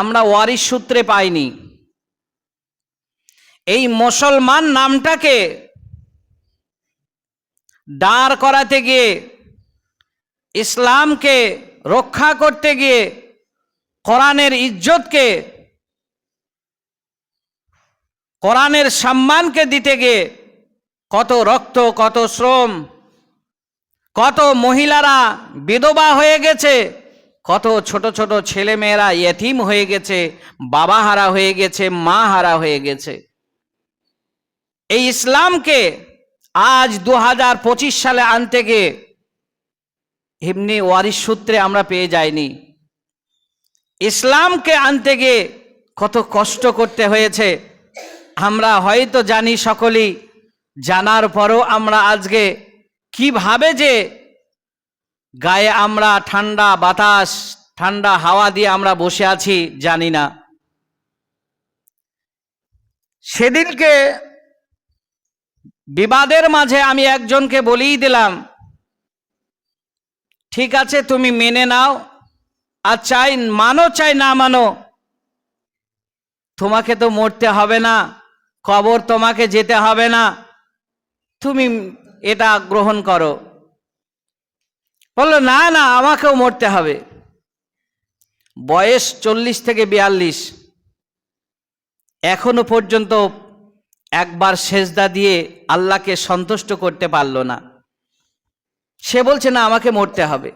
আমরা ওয়ারিশ সূত্রে পাইনি। এই মুসলমান নামটাকে দাঁড় করাতে গিয়ে, ইসলামকে রক্ষা করতে গিয়ে, কোরআনের ইজ্জতকে, কোরআনের সম্মানকে দিতে গিয়ে কত রক্ত, কত শ্রম, কত মহিলারা বিধবা হয়ে গেছে কত ছোট ছোট ছেলে মেয়েরা ইয়েতিম হয়ে গেছে বাবা হারা হয়ে গেছে মা হারা হয়ে গেছে। এই ইসলামকে আজ দু হাজার পঁচিশ সালে আনতে গিয়ে এমনি ওয়ারিস সূত্রে আমরা পেয়ে যাইনি। ইসলামকে আনতে গিয়ে কত কষ্ট করতে হয়েছে। আমরা হয়তো জানি সকলেই, জানার পরও আমরা আজকে কীভাবে যে গায়ে আমরা ঠান্ডা বাতাস, ঠান্ডা হাওয়া দিয়ে আমরা বসে আছি, জানি না। সেদিনকে বিবাদের মাঝে আমি একজনকে বলেই দিলাম, ঠিক আছে, তুমি মেনে নাও, আর চাই, মানো চাই না মানো, তোমাকে তো মরতে হবে না, কবর তোমাকে যেতে হবে না, তুমি এটা গ্রহণ করো। বলল, না না, আমাকেও মরতে হবে। বয়স চল্লিশ থেকে বিয়াল্লিশ। এখনও পর্যন্ত একবার সেজদা দিয়ে আল্লাহকে সন্তুষ্ট করতে পারল না। সে বলছে, না, আমাকে মরতে হবে।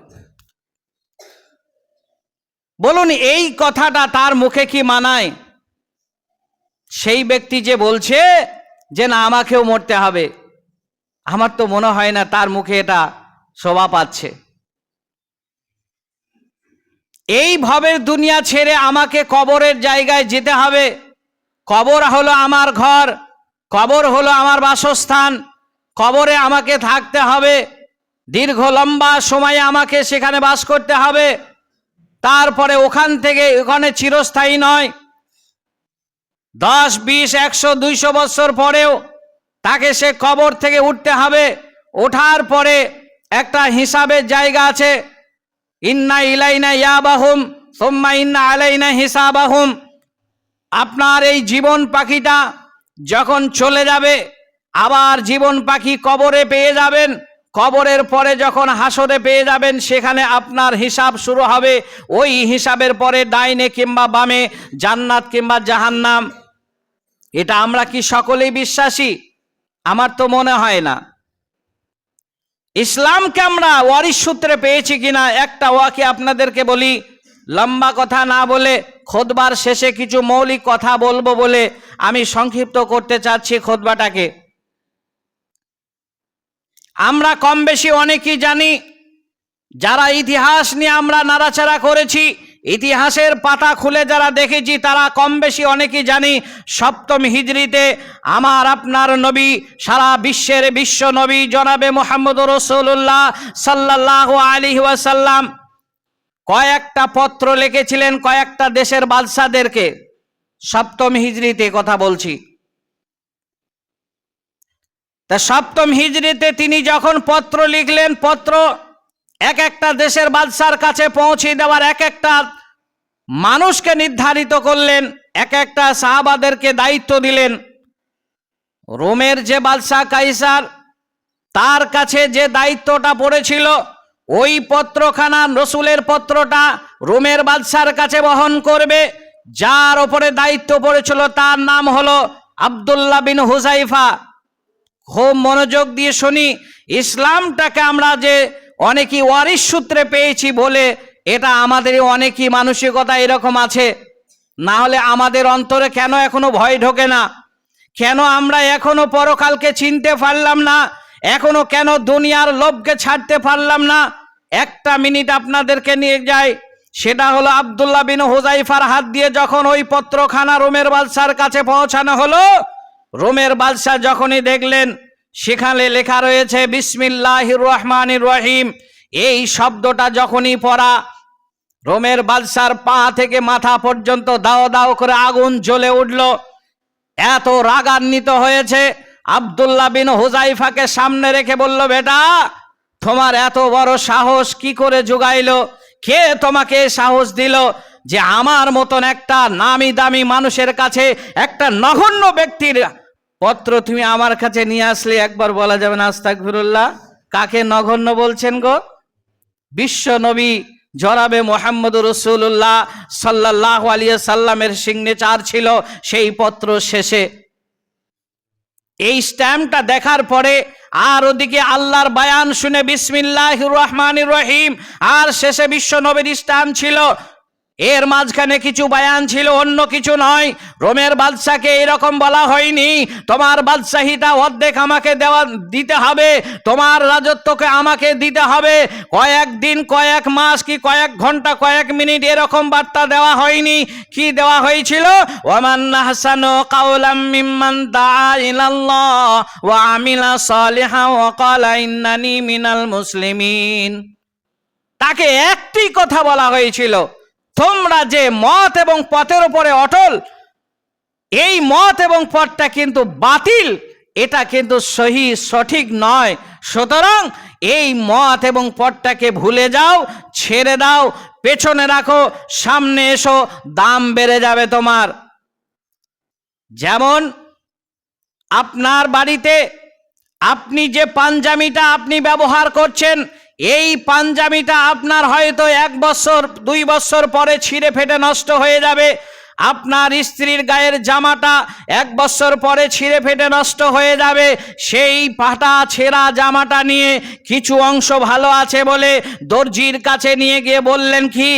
বলুন, এই কথাটা তার মুখে কি মানায়? সেই ব্যক্তি যে বলছে যে, না, আমাকেও মরতে হবে, আমার তো মনে হয় না তার মুখে এটা শোভা পাচ্ছে। এই ভবের দুনিয়া ছেড়ে আমাকে কবরের জায়গায় যেতে হবে। কবর হলো আমার ঘর, কবর হলো আমার বাসস্থান, কবরে আমাকে থাকতে হবে। দীর্ঘ লম্বা সময়ে আমাকে সেখানে বাস করতে হবে। তারপরে ওখান থেকে, ওখানে চিরস্থায়ী নয়। দশ, বিশ, একশো, দুইশো বছর পরেও তাকে সে কবর থেকে উঠতে হবে। ওঠার পরে একটা হিসাবের জায়গা আছে। ইন্না ইলাইনা ইয়াবাহুম, সোম্মা ইন্না আলাইনা হিসাবাহুম। আপনার এই জীবন পাখিটা যখন চলে যাবে, আবার জীবন পাখি কবরে পেয়ে যাবেন। কবরের পরে যখন হাসরে পেয়ে যাবেন, সেখানে আপনার হিসাব শুরু হবে ওই হিসাবের পরে ডাইনে কিংবা বামে, জান্নাত কিংবা জাহান্নাম। এটা আমরা কি সকলেই বিশ্বাসী? আমার তো মনে হয় না। ইসলামকে আমরা ওয়ারিস সূত্রে পেয়েছি কিনা, একটা ওয়াকে আপনাদেরকে বলি, লম্বা কথা না বলে খোদবার শেষে কিছু মৌলিক কথা বলব বলে আমি সংক্ষিপ্ত করতে চাচ্ছি খোদবাটাকে। আমরা কম বেশি অনেকেই জানি, যারা ইতিহাস নিয়ে আমরা নাড়াচাড়া করেছি ইতিহাসের পাতা খুলে যারা দেখেছি, তারা কম বেশি অনেকেই জানি সপ্তম হিজড়িতে আমার আপনার নবী, সারা বিশ্বের বিশ্ব নবী জনাবে মোহাম্মদ রসুল্লাহ সাল্লাহ আলী ওয়াসাল্লাম। কয়েকটা পত্র লিখেছিলেন কয়েকটা দেশের বাদশাদেরকে। সপ্তম হিজড়িতে কথা বলছি। তা সপ্তম হিজড়িতে তিনি যখন পত্র লিখলেন, পত্র এক একটা দেশের বাদশার কাছে পৌঁছে দেওয়ার এক একটা মানুষকে নির্ধারিত করলেন, এক একটা সাহাবাদেরকে দায়িত্ব দিলেন। রোমের যে বাদশাহ কাইসার, তার কাছে যে দায়িত্বটা পড়েছিল, ওই পত্রখানা, রসুলের পত্রটা রোমের বাদশার কাছে বহন করবে। যার ওপরে দায়িত্ব পড়েছিল, তার নাম হলো আবদুল্লাহ বিন হুজাইফা খুব মনোযোগ দিয়ে শুনি, ইসলামটাকে আমরা যে অনেকই ওয়ারিশ সূত্রে পেয়েছি বলে, এটা আমাদের অনেকই মানসিকতা এরকম আছে। না হলে আমাদের অন্তরে কেন এখনও ভয় ঢোকে না? কেন আমরা এখনও পরকালকে চিনতে পারলাম না? এখনও কেন দুনিয়ার লোভকে ছাড়তে পারলাম না? একটা মিনিট আপনাদেরকে নিয়ে যাই। সেটা হলো আবদুল্লাহ বিন হুজাইফার হাত দিয়ে যখন ওই পত্রখানা রোমের বাদশার কাছে পৌঁছানো হলো, রোমের বাদশাহ যখনই দেখলেন সেখানে লেখা রয়েছে বিসমিল্লাহ রহমান রহিম। এই শব্দটা যখনই পড়া, রোমের বাদশার পা থেকে মাথা পর্যন্ত দাও দাও করে আগুন জ্বলে উঠল। এত রাগান্বিত হয়েছে, আবদুল্লাহ বিন হুজাইফাকে সামনে রেখে বলল, বেটা, তোমার এত বড় সাহস কি করে যোগাইলো কে তোমাকে সাহস দিল যে আমার মতন একটা নামি দামি মানুষের কাছে একটা নগণ্য ব্যক্তির পত্র তুমি আমার কাছে নিয়ে আসলে একবার বলা যাবে না আস্তাকফিরুল্লাহ কাকে নগণ্য বলছেন গো? বিশ্ব নবী জনাবে মোহাম্মদ রসুল্লাহ সাল্লাহ আলিয়া সাল্লামের সিগনেচার ছিল সেই পত্র শেষে। এই স্ট্যাম্পটা দেখার পরে আর ওদিকে আল্লাহর বায়ান শুনে বিসমিল্লাহ রহমান রহিম, আর শেষে বিশ্ব নবীর স্ট্যাম্প ছিল এর মাঝখানে কিছু বায়ান ছিল, অন্য কিছু নয়। রোমের বাদশাকে এরকম বলা হয়নি, তোমার বাদশাহিটা অর্ধেক আমাকে দেওয়া, দিতে হবে, তোমার রাজত্বকে আমাকে দিতে হবে। কয়েক দিন, কয়েক মাস কি কয়েক ঘণ্টা, কয়েক মিনিট এরকম বার্তা দেওয়া হয়নি। কি দেওয়া হয়েছিল? ওয়ামান হাসানো কাউলাম মিম্মান ইলাল্লাহ ওয়া আমিলা সালিহা ওয়া মিনাল মুসলিমিন। তাকে একটি কথা বলা হয়েছিল তোমরা যে মত এবং পথের উপরে অটল, এই মত এবং পথটা কিন্তু বাতিল। এটা কিন্তু সহি, সঠিক নয়। সুতরাং এই মত এবং পথটাকে ভুলে যাও, ছেড়ে দাও, পেছনে রাখো, সামনে এসো, দাম বেড়ে যাবে তোমার। যেমন আপনার বাড়িতে আপনি যে পাঞ্জামিটা আপনি ব্যবহার করছেন এই পাঞ্জাবিটা আপনার হয়তো এক বছর দুই বছর পরে ছিঁড়ে ফেটে নষ্ট হয়ে যাবে। আপনার স্ত্রীর গায়ের জামাটা এক বছর পরে ছিঁড়ে ফেটে নষ্ট হয়ে যাবে। সেই পাটা ছেঁড়া জামাটা নিয়ে কিছু অংশ ভালো আছে বলে দর্জির কাছে নিয়ে গিয়ে বললেন, কি?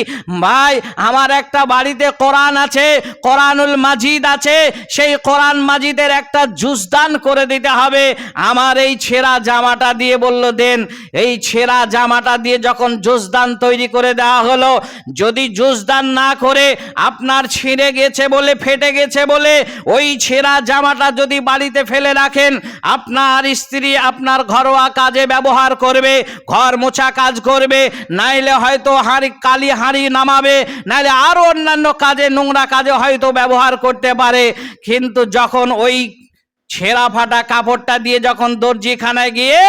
ভাই, আমার একটা বাড়িতে কোরআন আছে, কোরআনুল মাজিদ আছে, সেই কোরআন মাজিদের একটা জুসদান করে দিতে হবে। আমার এই ছেঁড়া জামাটা দিয়ে বলল, দেন, এই ছেঁড়া জামাটা দিয়ে যখন জুসদান তৈরি করে দেওয়া হলো, যদি জুসদান না করে আপনার ছিঁড়ে গেছে বলে, ফেটে গেছে বলে, ওই ছেঁড়া জামাটা যদি বাড়িতে ফেলে রাখেন, আপনার স্ত্রী আপনার ঘরোয়া কাজে ব্যবহার করবে, ঘর মোছা কাজ করবে, নাইলে হয়তো হাঁড়ি, কালি হাঁড়ি নামাবে, নাইলে আরও অন্যান্য কাজে, নোংরা কাজে হয়তো ব্যবহার করতে পারে। কিন্তু যখন ওই ছেঁড়া ফাটা কাপড়টা দিয়ে যখন দর্জিখানায় গিয়ে,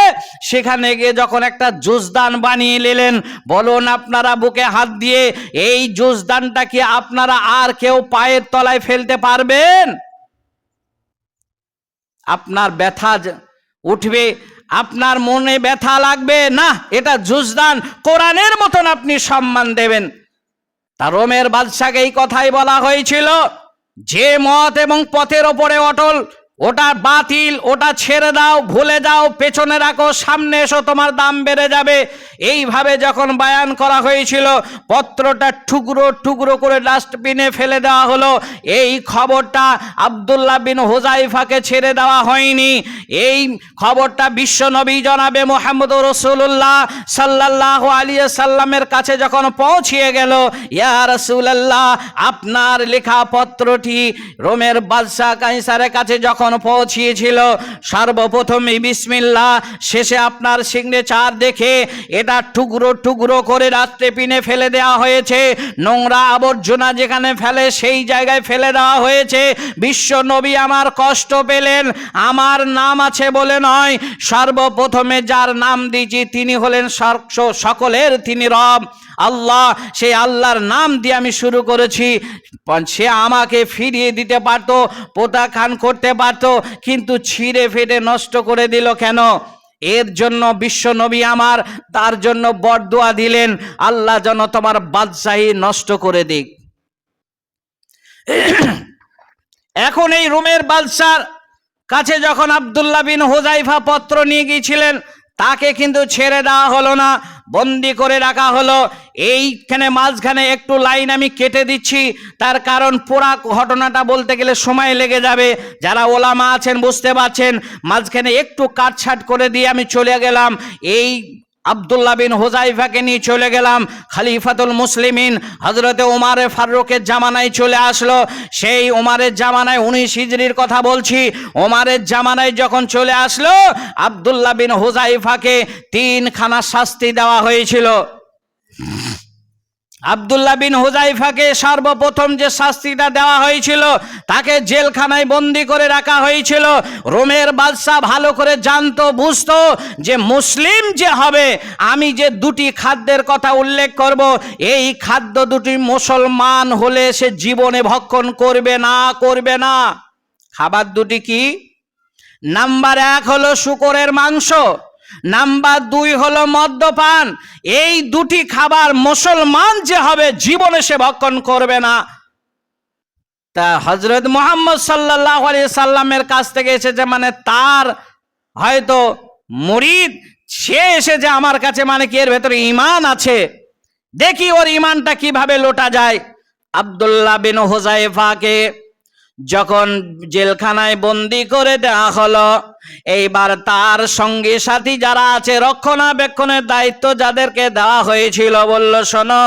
সেখানে গিয়ে যখন একটা জুসদান বানিয়ে নিলেন, বলুন আপনারা বুকে হাত দিয়ে, এই জুসদানটা কি আপনারা আর কেউ পায়ের তলায় ফেলতে পারবেন? আপনার ব্যথা উঠবে, আপনার মনে ব্যথা লাগবে, না, এটা জুসদান কোরআনের মতন আপনি সম্মান দেবেন। তা রোমের বাদশাকে এই কথাই বলা হয়েছিল, যে মত এবং পথের ওপরে অটল ওটা বাতিল, ওটা ছেড়ে দাও, ভুলে যাও, পেছনে রাখো, সামনে এসো, তোমার দাম বেড়ে যাবে। এইভাবে যখন বায়ান করা হয়েছিল, পত্রটা টুকরো টুকরো করে ডাস্টবিনে ফেলে দেওয়া হলো। এই খবরটা আবদুল্লাহ বিন হোজাইফাকে ছেড়ে দেওয়া হয়নি। এই খবরটা বিশ্বনবী জনাবে মোহাম্মদ রসুল্লাহ সাল্লাহ আলিয়া সাল্লামের কাছে যখন পৌঁছিয়ে গেল, ইয়া রসুল্লাহ আপনার লেখা পত্রটি রোমের বাদশাহ কাইসারের কাছে যখন পৌঁছিয়েছিল, সর্বপ্রথমে বিসমিল্লাহ শেষে আপনার সিগনেচার দেখে এটা টুকরো টুকরো করে রাত্রে পিনে ফেলে দেওয়া হয়েছে। নোংরা আবর্জনা যেখানে ফেলে সেই জায়গায় ফেলে দেওয়া হয়েছে। বিশ্ব নবী আমার কষ্ট পেলেন, আমার নাম আছে বলে নয়। সর্বপ্রথমে যার নাম দিয়েছি, তিনি হলেন সকলের তিনি রব। আল্লাহ সেই আল্লাহর নাম দিয়ে আমি শুরু করেছি। সে আমাকে ফিরিয়ে দিতে পারতো প্রত্যাখ্যান করতে পারতো, কিন্তু ছিঁড়ে ফেটে নষ্ট করে দিল কেন? এর জন্য বিশ্ব নবী আমার, তার জন্য বরদোয়া দিলেন, আল্লাহ যেন তোমার বাদশাহী নষ্ট করে দিক। এখন এই রোমের বাদশার কাছে যখন আবদুল্লাহ বিন হোজাইফা পত্র নিয়ে গিয়েছিলেন, তাকে কিন্তু ছেড়ে দেওয়া হলো না। বন্দি করে রাখা হলো। এইখানে মাঝখানে একটু লাইন আমি কেটে দিচ্ছি। তার কারণ পুরা ঘটনাটা বলতে গেলে সময় লেগে যাবে। যারা ওলামা আছেন, বুঝতে পারছেন, মাঝখানে একটু কাটছাট করে দিয়ে আমি চলে গেলাম। এই আবদুল্লাহ বিন হোজাইফাকে নিয়ে চলে গেলাম। খালিফাতুল মুসলিমিন হজরতে উমারে ফারুকের জামানায় চলে আসলো। সেই উমারের জামানায় উনিশ হিজড়ির কথা বলছি। ওমারের জামানায় যখন চলে আসলো আবদুল্লা বিন হোজাইফাকে তিনখানা শাস্তি দেওয়া হয়েছিল। আবদুল্লাহ বিন হুজাইফাকে সর্বপ্রথম যে শাস্তিটা দেওয়া হয়েছিল, তাকে জেলখানায় বন্দি করে রাখা হয়েছিল। রোমের বাদশাহ ভালো করে জানতো, বুঝতো যে মুসলিম যে হবে, আমি যে দুটি খাদ্যের কথা উল্লেখ করব, এই খাদ্য দুটি মুসলমান হলে সে জীবনে ভক্ষণ করবে না করবে না। খাবার দুটি কি? নাম্বার এক হলো শুকরের মাংস। নাম্বার দুই হলো মদ্যপান। এই দুটি খাবার মুসলমান যে হবে জীবনে সে ভক্ষণ করবে না। তা হজরত মোহাম্মদ সাল্লাহ সাল্লামের কাছ থেকে এসেছে মানে তার হয়তো মুরিদ, সে এসেছে আমার কাছে মানে কি এর ভেতরে ইমান আছে? দেখি ওর ইমানটা কীভাবে লোটা যায়। আবদুল্লাহ বিন হোজাইফাকে যখন জেলখানায় বন্দি করে দেওয়া হলো এইবার তার সঙ্গী সাথী যারা আছে, রক্ষণাবেক্ষণের দায়িত্ব যাদেরকে দেওয়া হয়েছিল বলল, শোনো,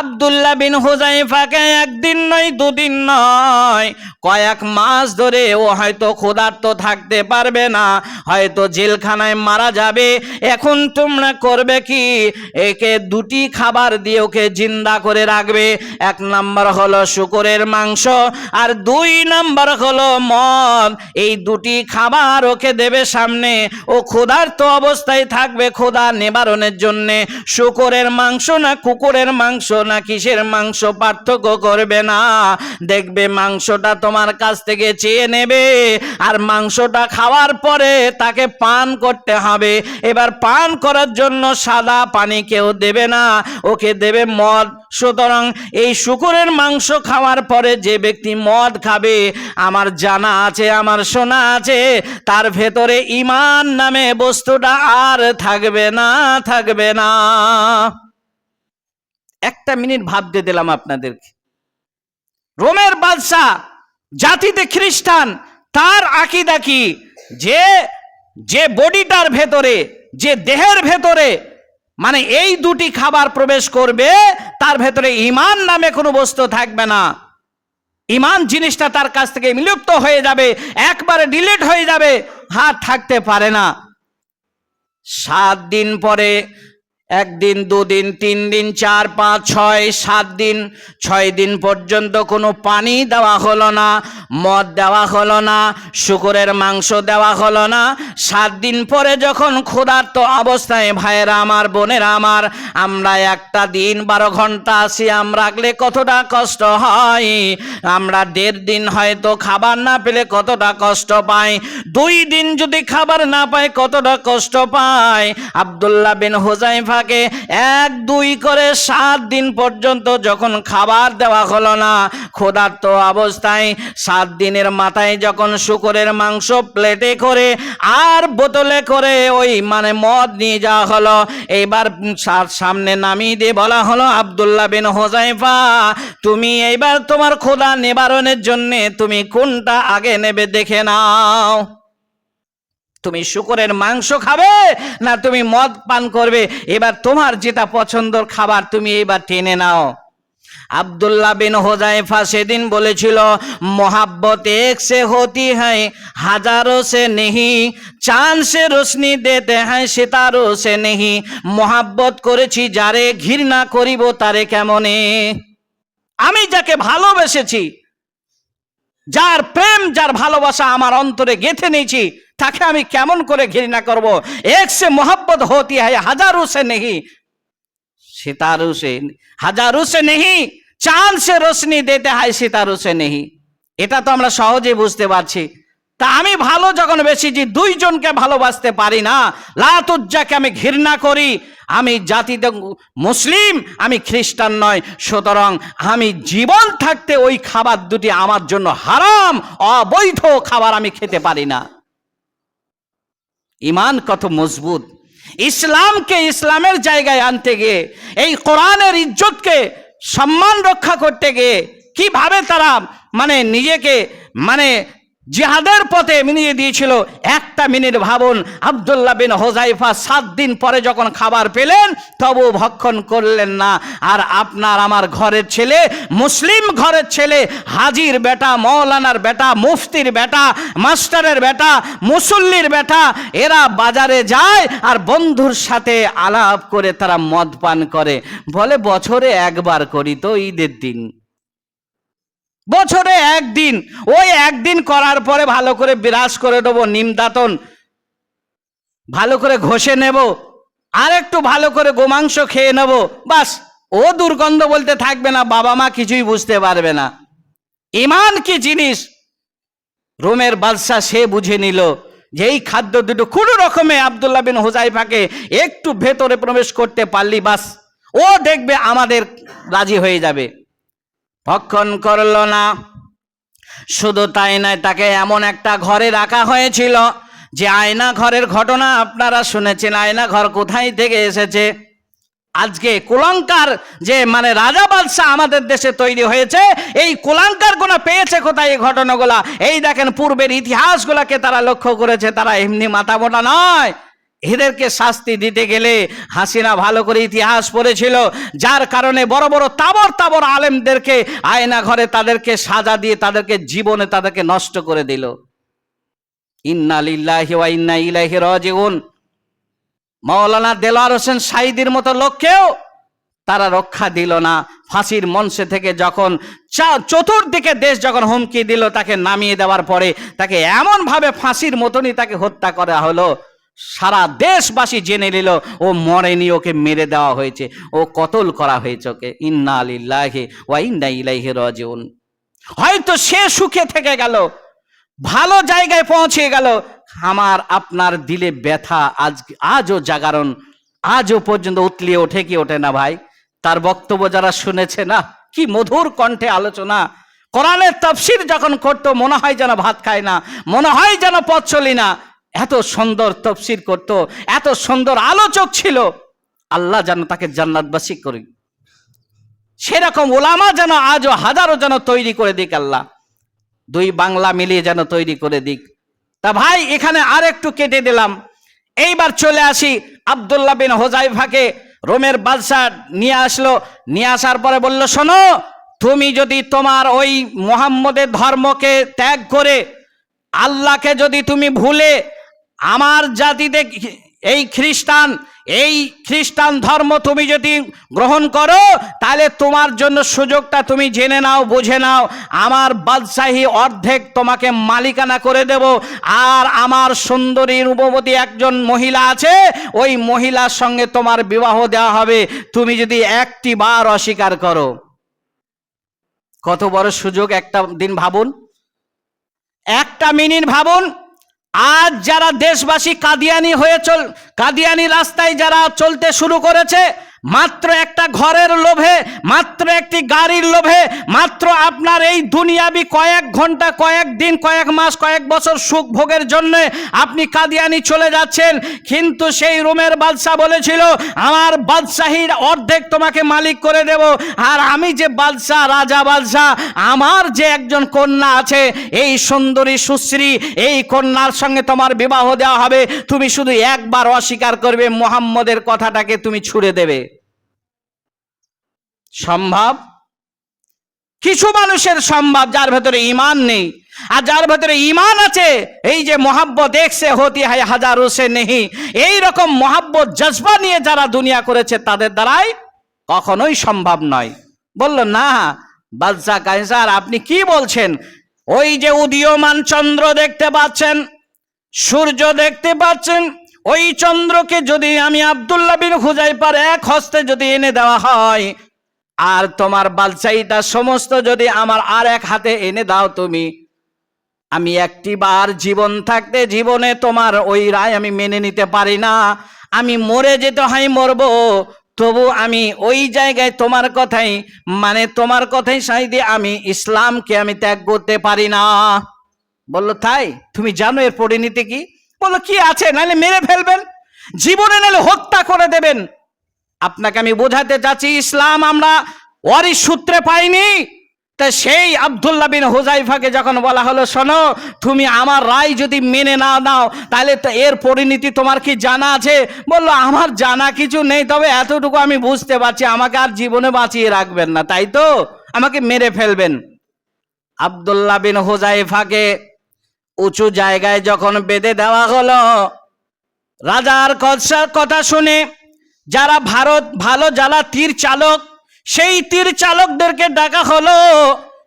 আবদুল্লাহ বিন হুজাইফাকে একদিন নয়, দুদিন নয়, কয়েক মাস ধরে ও হয়তো ক্ষুধার্ত থাকতে পারবে না, হয়তো জেলখানায় মারা যাবে। এখন তোমরা করবে কি? একে দুটি খাবার দিয়ে ওকে জিন্দা করে রাখবে। এক নাম্বার হলো শুকরের মাংস, আর দুই নাম্বার হলো মদ। এই দুটি খাবার ওকে দেবে সামনে ও ক্ষুধার্ত অবস্থায় থাকবে ক্ষুধা নিবারণের জন্যে। শুকরের মাংস না কুকুরের মাংস না কিসের মাংস পার্থক্য করবে না। দেখবে মাংসটা তোমার কাছ থেকে চেয়ে নেবে আর মাংসটা খাওয়ার পরে তাকে পান করতে হবে। এবার পান করার জন্য সাদা পানি কেউ দেবে না, ওকে দেবে মদ। সুতরাং এই শুকুরের মাংস খাওয়ার পরে যে ব্যক্তি মদ খাবে, আমার জানা আছে, আমার শোনা আছে, তার ভেতরে ইমান নামে বস্তুটা আর থাকবে না থাকবে না। একটা মিনিট ভাবতে দিলাম আপনাদেরকে। রোমের বাদশাহ, জাতিতে খ্রিস্টান, তার আকিদা কি? যে যে বডিটার ভেতরে, যে দেহের ভেতরে মানে এই দুটি খাবার প্রবেশ করবে, তার ভেতরে ইমান নামে কোনো বস্তু থাকবে না। ইমান জিনিসটা তার কাছ থেকে বিলুপ্ত হয়ে যাবে, একবারে ডিলিট হয়ে যাবে। হাত থাকতে পারে না। সাত দিন পরে একদিন, দুদিন তিন দিন চার, পাঁচ, ছয়, সাত দিন, ছয় দিন পর্যন্ত কোনো পানি দেওয়া হলো না, মদ দেওয়া হলো না, শুকুরের মাংস দেওয়া হলো না। সাত দিন পরে যখন ক্ষুধার্ত অবস্থায়, ভাইয়েরা আমার, বোনেরা আমার, আমরা একটা দিন, বারো ঘণ্টা সিয়াম রাখলে কতটা কষ্ট হয়? আমরা দেড় দিন হয়তো খাবার না পেলে কতটা কষ্ট পাই? দুই দিন যদি খাবার না পায়, কতটা কষ্ট পায়? আবদুল্লাহ বিন হুজাইফাকে এক, দুই করে সাত দিন পর্যন্ত যখন খাবার দেওয়া হলো না, ক্ষুধার্ত অবস্থায় সাত দিনের মাথায় যখন শুকরের মাংস প্লেটে করে আর বোতলে করে ওই মানে মদ নিয়ে যাওয়া হলো, এইবার সামনে নামিয়ে দিয়ে বলা হলো, আবদুল্লাহ বিন হোজাইফা তুমি এইবার তোমার ক্ষুধা নিবারণের জন্যে তুমি কোনটা আগে নেবে দেখে নাও। তুমি শুকরের মাংস খাবে না তুমি মদ পান করবে? এবার তোমার যেটা পছন্দর খাবার তুমি এবার টেনে নাও। আবদুল্লাহ বিন হোজাইফা সেদিন বলেছিল, মোহাব্বত এক সে হতি হ্যাঁ হাজারো সে নেহি, চাঁদ সে রোশনি দেতে হ্যায়, সিতারো সে নেহি। মোহাব্বত করেছি, যারে ঘৃণা করিব তারে কেমনে? আমি যাকে ভালোবেসেছি, যার প্রেম, যার ভালোবাসা আমার অন্তরে গেঁথে নিয়েছি তাকে আমি কেমন করে ঘৃণা করব? এক সে মোহাম্মত হতি হয় হাজারো সে নেহি। সিতারু সে, হাজারো সে নেহি, চাঁদ সে রোশনি দিতে হয় সিতারু সে নেহি। এটা তো আমরা সহজে বুঝতে পারছি। তা আমি ভালো যখন বেশি যে দুইজনকে ভালোবাসতে পারি না, লাতুজ্জাকে আমি ঘৃণা করি, আমি জাতিতে মুসলিম, আমি খ্রিস্টান নয়, সুতরাং আমি জীবন থাকতে ওই খাবার দুটি আমার জন্য হারাম, অবৈধ খাবার আমি খেতে পারি না। ইমান কত মজবুত। ইসলামকে ইসলামের জায়গায় আনতে গিয়ে, এই কোরআনের ইজ্জতকে সম্মান রক্ষা করতে গিয়ে কীভাবে তারা মানে নিজেকে মানে জিহাদের পথে মিলিয়ে দিয়েছিল একটা মিনিট ভাবুন। আবদুল্লাহ বিন হোজাইফা সাত দিন পরে যখন খাবার পেলেন, তবু ভক্ষণ করলেন না। আর আপনার আমার ঘরের ছেলে, মুসলিম ঘরের ছেলে, হাজির বেটা, মৌলানার বেটা, মুফতির বেটা, মাস্টারের বেটা, মুসল্লির বেটা, এরা বাজারে যায় আর বন্ধুর সাথে আলাপ করে তারা মদ পান করে। বলে, বছরে একবার করি তো ঈদের দিন। বছরে একদিন, ওই একদিন করার পরে ভালো করে বিরাজ করে দেবো নিমদাতন ভালো করে ঘষে নেব, আর একটু ভালো করে গোমাংস খেয়ে নেব, বাস। ও দুর্গন্ধ বলতে থাকবে না, বাবা মা কিছুই বুঝতে পারবে না। ইমান কি জিনিস? রোমের বাদশাহ সে বুঝে নিল যে এই খাদ্য দুটো কোনো রকমে আবদুল্লাহ বিন হুজাইফাকে একটু ভেতরে প্রবেশ করতে পারলি, বাস। ও দেখবে আমাদের রাজি হয়ে যাবে। ভক্ষণ করল না। শুধু তাই নয়, তাকে এমন একটা ঘরে রাখা হয়েছিল যে আয়না ঘরের ঘটনা আপনারা শুনেছেন। আয়না ঘর কোথায় থেকে এসেছে? আজকে কুলঙ্কার যে মানে রাজা বাদশাহ আমাদের দেশে তৈরি হয়েছে, এই কুলঙ্কারগুলো পেয়েছে কোথায় এই ঘটনাগুলা? এই দেখেন, পূর্বের ইতিহাসগুলোকে তারা লক্ষ্য করেছে, তারা এমনি মাথা মোটা নয়। এদেরকে শাস্তি দিতে গেলে হাসিনা ভালো করে ইতিহাস পড়েছিল। যার কারণে বড় বড় তাবর তাবর আলেমদেরকে আয়না ঘরে তাদেরকে সাজা দিয়ে তাদেরকে জীবনে তাদেরকে নষ্ট করে দিল। ইন্না লিল্লাহি ওয়া ইন্না ইলাইহি রাজিউন। মাওলানা দেলোয়ার হোসেন সাইদির মতো লোককেও তারা রক্ষা দিল না। ফাঁসির মঞ্চে থেকে যখন চতুর্দিকে দেশ যখন হুমকি দিল, তাকে নামিয়ে দেওয়ার পরে তাকে এমনভাবে ফাঁসির মতনই তাকে হত্যা করা হলো। সারা দেশবাসী জেনে নিল, ও মরেনি, ওকে মেরে দেওয়া হয়েছে, ও কতল করা হয়েছে ওকে। ইন্না আলিল্লাহি ওয়া ইন্না ইলাইহি রাজিউন। হয়তো সে সুখে থেকে গেল, ভালো জায়গায় পৌঁছে গেল, আমার আপনার দিলে ব্যথা আজ, আজও জাগরণ, আজও পর্যন্ত উতলিয়ে ওঠে কি ওঠে না ভাই? তার বক্তব্য যারা শুনেছে না, কি মধুর কণ্ঠে আলোচনা। কোরআনের তফসির যখন করতো, মনে হয় যেন ভাত খায় না, মনে হয় যেন পথ চলি না। এত সুন্দর তফসির করতো, এত সুন্দর আলোচক ছিল। আল্লাহ যেন তাকে জান্নাতবাসী করি সেরকম ওলামা যেন আজও হাজারো যেন তৈরি করে দিক আল্লাহ। দুই বাংলা মিলিয়ে যেন তৈরি করে দিক। তা ভাই, এখানে আর একটু কেটে দিলাম। এইবার চলে আসি আবদুল্লাহ বিন হোজাইফাকে রোমের বাদশাহ নিয়ে আসলো। নিয়ে আসার পরে বলল, শোনো, তুমি যদি তোমার ওই মোহাম্মদের ধর্মকে ত্যাগ করে আল্লাহকে যদি তুমি ভুলে আমার জাতিতে এই খ্রিস্টান এই খ্রিস্টান ধর্ম তুমি যদি গ্রহণ করো, তাহলে তোমার জন্য সুযোগটা তুমি জেনে নাও, বুঝে নাও। আমার বাদশাহী অর্ধেক তোমাকে মালিকানা করে দেব। আর আমার সুন্দরী রূপবতী একজন মহিলা আছে, ওই মহিলার সঙ্গে তোমার বিবাহ দেওয়া হবে। তুমি যদি একটি বার অস্বীকার করো। কত বড় সুযোগ একটা দিন ভাবুন। একটা মিনিট ভাবুন। আজ যারা দেশবাসী কাদিয়ানি হয়ে চল কাদিয়ানি রাস্তায় যারা চলতে শুরু করেছে মাত্র একটা ঘরের লোভে, মাত্র একটি গাড়ির লোভে, মাত্র আপনার এই দুনিয়াবি কয়েক ঘণ্টা, কয়েক দিন, কয়েক মাস, কয়েক বছর সুখ ভোগের জন্য আপনি কাদিয়ানি চলে যাচ্ছেন। কিন্তু সেই রুমের বাদশাহ বলেছিল, আমার বাদশাহীর অর্ধেক তোমাকে মালিক করে দেব। আর আমি যে বাদশাহ, রাজা বাদশাহ, আমার যে একজন কন্যা আছে, এই সুন্দরী সুশ্রী, এই কন্যার সঙ্গে তোমার বিবাহ দেওয়া হবে। তুমি শুধু একবার অস্বীকার করবে, মোহাম্মদের কথাটাকে তুমি ছুড়ে দেবে। সম্ভব? কিছু মানুষের সম্ভব যার ভেতরে ইমান নেই। আর যার ভেতরে ইমান আছে, এই যে মোহাব্বত একসে হতি হয়, হাজারো সে নেহি। এই রকম মোহাব্বত, জজবা নিয়ে যারা দুনিয়া করেছে, তাদের দ্বারাই কখনোই সম্ভব নয়। বলল, না বাদশাহ কাইসার আপনি কি বলছেন? ওই যে উদীয়মান চন্দ্র দেখতে পাচ্ছেন, সূর্য দেখতে পাচ্ছেন, ওই চন্দ্রকে যদি আমি আব্দুল্লাহ বিন খুজাইপার এক হস্তে যদি এনে দেওয়া হয় আর তোমার বাদশাহীটা সমস্ত যদি আমার আর এক হাতে এনে দাও তুমি, আমি একটি বার জীবন থাকতে জীবনে তোমার ওই রায় আমি মেনে নিতে পারি না। আমি মরে যেতে হয় মরবো, তবু আমি ওই জায়গায় তোমার কথাই মানে তোমার কথাই সাই দিয়ে আমি ইসলামকে আমি ত্যাগ করতে পারি না। বলল তাই তুমি জানো এর পরিণতি কি? বলল, কি আছে? নাহলে মেরে ফেলবেন। জীবনে নাহলে হত্যা করে দেবেন। আপনাকে আমি বোঝাতে চাচ্ছি, ইসলাম আমরা ওয়ারিস সূত্রে পাইনি। তা সেই আবদুল্লাহ বিন হুজাইফাকে যখন বলা হলো, শোনো, তুমি আমার রায় যদি মেনে না নাও, তাহলে তো এর পরিণতি তোমার কি জানা আছে? বলল, আমার জানা কিছু নেই, তবে এতটুকু আমি বুঝতে পারছি, আমাকে আর জীবনে বাঁচিয়ে রাখবেন না, তাই তো? আমাকে মেরে ফেলবেন। আবদুল্লাহ বিন হুজাইফাকে উঁচু জায়গায় যখন বেঁধে দেওয়া হলো, রাজার কথা শুনে যারা ভারত ভালো যারা তীর চালক, সেই তীর চালকদেরকে ডাকা হলো।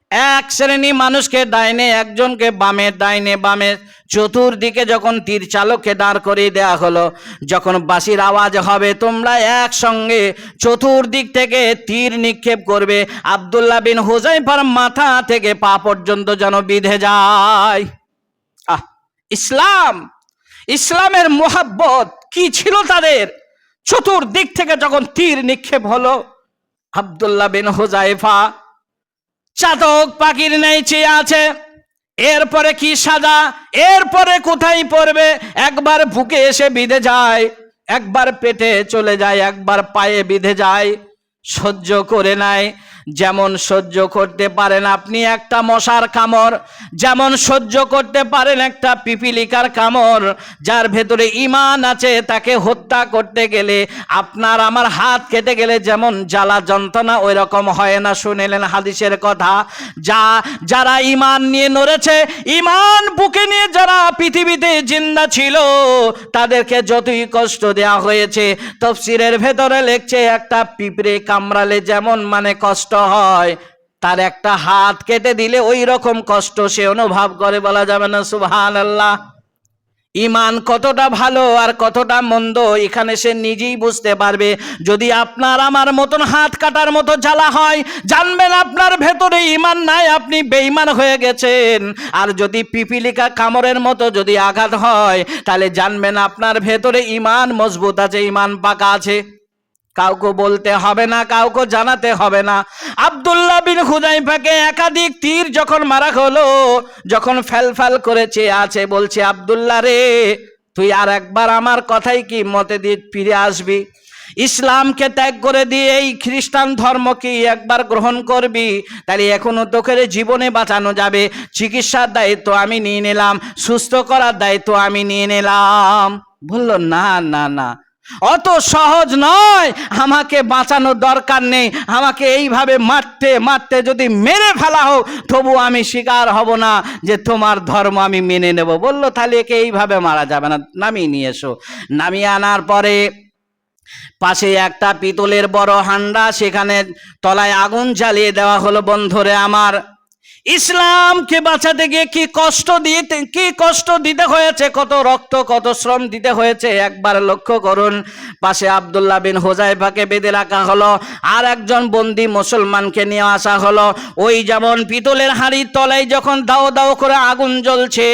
এক শ্রেণি মানুষকে ডাইনে, একজনকে বামে, ডাইনে, বামে। চতুর্দিকে যখন তীর চালককে দাঁড় করিয়ে দেওয়া হলো, যখন বাঁশির আওয়াজ হবে, তোমরা একসঙ্গে চতুর্দিক থেকে তীর নিক্ষেপ করবে। আবদুল্লাহ বিন হুজাইফার মাথা থেকে পা পর্যন্ত যেন বিধে যায়। আহ, ইসলাম, ইসলামের মোহাব্বত কি ছিল তাদের? চতুর্দিক থেকে যখন তীর নিক্ষেপ হলো, আবদুল্লাহ বিন হুজাইফা চাতক পাখির নেই চেয়ে আছে। এরপরে কি সাজা? এরপরে কোথায় পড়বে? একবার বুকে এসে বিঁধে যায়, একবার পেটে চলে যায়, একবার পায়ে বিঁধে যায়, সহ্য করে নাই যেমন সহ্য করতে পারেন আপনি একটা মশার কামড়, যেমন সহ্য করতে পারেন একটা পিপিলিকার কামড়, যার ভেতরে ইমান আছে তাকে হত্যা করতে গেলে, আপনার আমার হাত কেটে গেলে যেমন জ্বালা যন্ত্রণা ওই রকম হয় না। শুনেলেন হাদিসের কথা? যা, যারা ইমান নিয়ে নড়েছে, ইমান বুকে নিয়ে যারা পৃথিবীতে জিন্দা ছিল, তাদেরকে যতই কষ্ট দেওয়া হয়েছে, তফসিরের ভেতরে লেখছে একটা পিঁপড়ে কামড়ালে যেমন মানে কষ্ট হয়, তার একটা হাত কেটে দিলে ওই রকম কষ্ট সে অনুভব করে বলা যাবে না সুবহান আল্লাহ ইমান কতটা ভালো আর কতটা মন্দ, এখানে সে নিজেই বুঝতে পারবে। যদি আপনার আমার মতন হাত কাটার মতো জ্বালা হয়, জানবেন আপনার ভেতরে ইমান নাই, আপনি বেইমান হয়ে গেছেন। আর যদি পিপিলিকা কামড়ের মতো যদি আঘাত হয়, তাহলে জানবেন আপনার ভেতরে ইমান মজবুত আছে ইমান পাকা আছে। কাউকে বলতে হবে না, কাউকে জানাতে হবে না। আব্দুল্লাহ বিন হুদাইফাকে একাধিক তীর যখন মারা হলো, যখন ফেল করেছে আছে, বলছে, আব্দুল্লাহ রে, তুই আর একবার আমার কথাই কি মতে দিয়ে ফিরে আসবি? ইসলামকে ত্যাগ করে দিয়ে এই খ্রিস্টান ধর্ম কি একবার গ্রহণ করবি? তাহলে এখনও তোকে জীবনে বাঁচানো যাবে। চিকিৎসার দায়িত্ব আমি নিয়ে নিলাম, সুস্থ করার দায়িত্ব আমি নিয়ে নিলাম। বলল, না না না অত সহজ নয়, আমাকে বাঁচানোর দরকার নেই, আমাকে এইভাবে মারতে মারতে যদি মেরে ফেলা হোক, তবু আমি স্বীকার হব না যে তোমার ধর্ম আমি মেনে নেব। বলল, তাহলে একে এইভাবে মারা যাবে না, নামিয়ে নিয়ে এসো। নামিয়ে আনার পরে পাশে একটা পিতলের বড় হান্ডা, সেখানে তলায় আগুন জ্বালিয়ে দেওয়া হলো, বন্ধরে আমার ইসলামকে বাঁচাতে গিয়ে কি কষ্ট দিতে, কি কষ্ট দিতে হয়েছে? কত রক্ত, কত শ্রম দিতে হয়েছে? একবার লক্ষ্য করুন, পাশে আবদুল্লাহ বিন হোজাইফাকে বেঁধে রাখা হলো, আর একজন বন্দি মুসলমানকে নিয়ে আসা হলো। ওই যেমন পিতলের হাঁড়ির তলায় যখন দাও দাও করে আগুন জ্বলছে,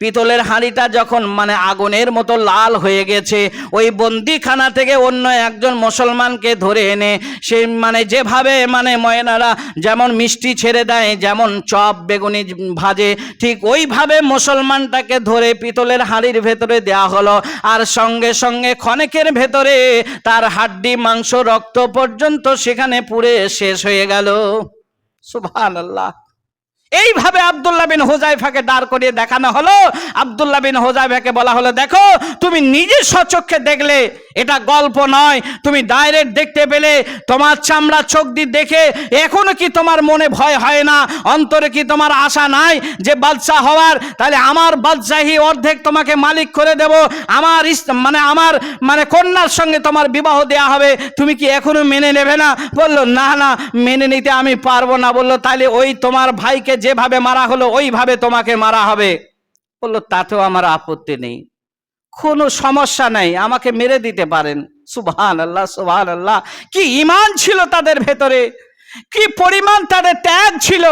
পিতলের হাঁড়িটা যখন মানে আগুনের মতো লাল হয়ে গেছে, ওই বন্দিখানা থেকে অন্য একজন মুসলমানকে ধরে এনে সে মানে যেভাবে মানে ময়নারা যেমন মিষ্টি ছেড়ে দেয় যেমন চপ, বেগুনি ভাজে, ঠিক ওইভাবে মুসলমানটাকে ধরে পিতলের হাঁড়ির ভেতরে দেয়া হলো। আর সঙ্গে সঙ্গে ক্ষণেকের ভেতরে তার হাড্ডি, মাংস, রক্ত পর্যন্ত সেখানে পুড়ে শেষ হয়ে গেল। সুভান আল্লাহ এইভাবে আব্দুল্লাহ বিন হোজাইফাকে দাঁড় করিয়ে দেখানো হলো। আব্দুল্লাহ বিন হোজাইফাকে বলা হলো, দেখো, তুমি নিজে সচক্ষে দেখলে এটা গল্প নয়। তুমি ডাইরেক্ট দেখতে পেলে তোমার চামড়া চোখ দিয়ে দেখে এখনও কি তোমার মনে ভয় হয় না? অন্তরে কি তোমার আশা নাই যে বাদশাহ হওয়ার? তাহলে আমার বাদশাহী অর্ধেক তোমাকে মালিক করে দেব। আমার মানে আমার মানে কন্যার সঙ্গে তোমার বিবাহ দেয়া হবে। তুমি কি এখনও মেনে নেবে না? বলল, না না, মেনে নিতে আমি পারব না। বলল, তাহলে ওই তোমার ভাইকে যেভাবে মারা হলো, ওইভাবে তোমাকে মারা হবে। বলল, তাতেও আমার আপত্তি নেই। কোনো সমস্যা নাই, আমাকে মেরে দিতে পারেন। সুবহান আল্লাহ সুবহান আল্লাহ কি ইমান ছিল তাদের ভেতরে? কি পরিমাণ তাদের ত্যাগ ছিল?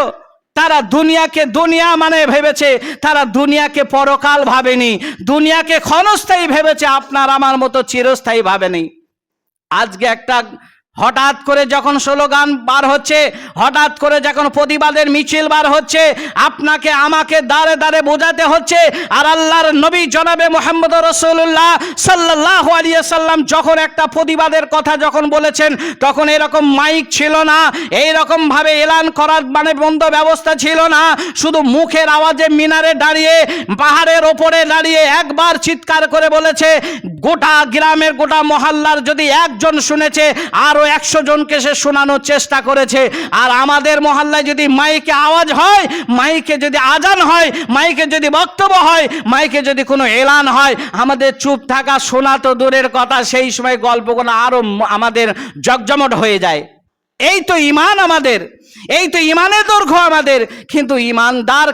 তারা দুনিয়াকে দুনিয়া মানে ভেবেছে, তারা দুনিয়াকে পরকাল ভাবেনি। দুনিয়াকে ক্ষণস্থায়ী ভেবেছে, আপনার আমার মতো চিরস্থায়ী ভাবেনি। আজকে একটা হঠাৎ করে যখন স্লোগান বার হচ্ছে, হঠাৎ করে যখন প্রতিবাদের মিছিল বার হচ্ছে, আপনাকে আমাকে দাঁড়ে দাঁড়ে বোঝাতে হচ্ছে। আর আল্লাহর নবী জনাবে মোহাম্মদ রসুল্লাহ সাল্লাহ আলিয়া সাল্লাম যখন একটা প্রতিবাদের কথা যখন বলেছেন, তখন এরকম মাইক ছিল না এই রকম ভাবে এলান করার মানে বন্ধ ব্যবস্থা ছিল না। শুধু মুখের আওয়াজে মিনারে দাঁড়িয়ে, পাহাড়ের ওপরে দাঁড়িয়ে একবার চিৎকার করে বলেছে গোটা গ্রামের, গোটা মহল্লার যদি একজন শুনেছে, আরও একশো জনকে সে শোনানোর চেষ্টা করেছে। আর আমাদের মহল্লায় যদি মাইকে আওয়াজ হয়, মাইকে যদি আজান হয়, মাইকে যদি বক্তব্য হয়, মাইকে যদি কোনো এলান হয়, আমাদের চুপ থাকা শোনা তো দূরের কথা, সেই সময় গল্পগুলো আরও আমাদের জগজমট হয়ে যায়। এই তো ইমান আমাদের, এই তো ইমানের দৈর্ঘ্য আমাদের, কিন্তু ইমানদার